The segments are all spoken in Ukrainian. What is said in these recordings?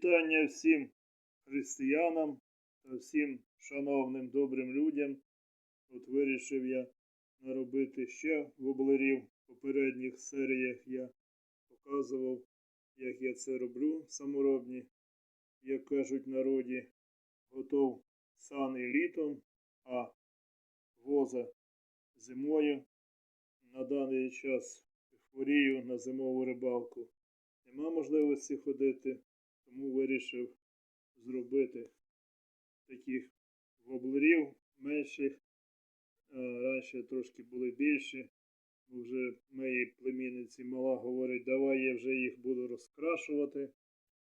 Вітання всім християнам та всім шановним добрим людям. От вирішив я наробити ще воблерів. В попередніх серіях я показував, як я це роблю саморобні. Як кажуть народі, готов сани літом, а воза зимою. На даний час хворію на зимову рибалку. Нема можливості ходити, вирішив зробити таких воблерів менших. А Раніше трошки були більші. бо Вже моїй племінниці мала говорить, давай я вже їх буду розкрашувати.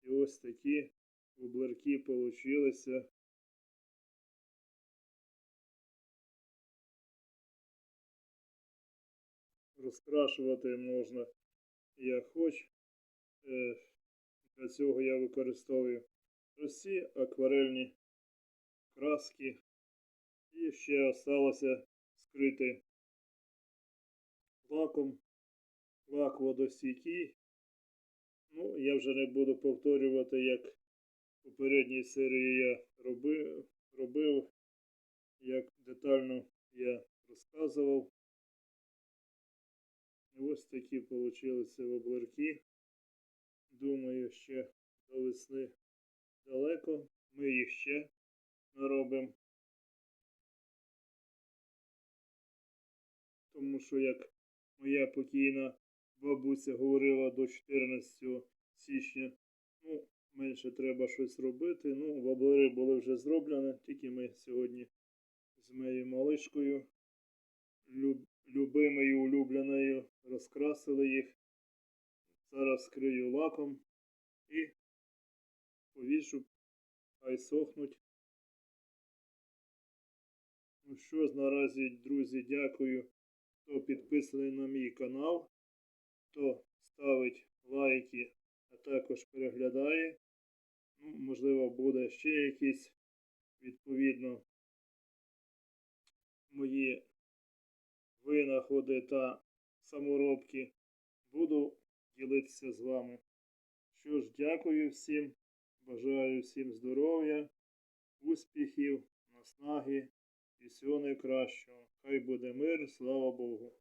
І ось такі воблерки получилися. Розкрашувати можна як хоч. Для цього я використовую прості акварельні краски. І ще осталося скрити лаком. Лак водостійкий. Ну, я вже не буду повторювати, як в попередній серії я робив, робив як детально я розказував. Ось такі получилися воблерки. Думаю, ще до весни далеко. Ми їх ще наробимо. Тому що, як моя покійна бабуся говорила до 14 січня, ну, менше треба щось робити. Ну, воблери були вже зроблені, тільки ми сьогодні з моєю малишкою люб, любимою, улюбленою, розкрасили їх. Зараз скрию лаком і повішу, хай сохнуть. Ну що ж, наразі, друзі, дякую, хто підписаний на мій канал, хто ставить лайки, а також переглядає. Ну, можливо, буде ще якісь відповідно мої винаходи та саморобки. Буду ділитися з вами. Що ж, дякую всім, бажаю всім здоров'я, успіхів, наснаги і всього найкращого. Хай буде мир, слава Богу.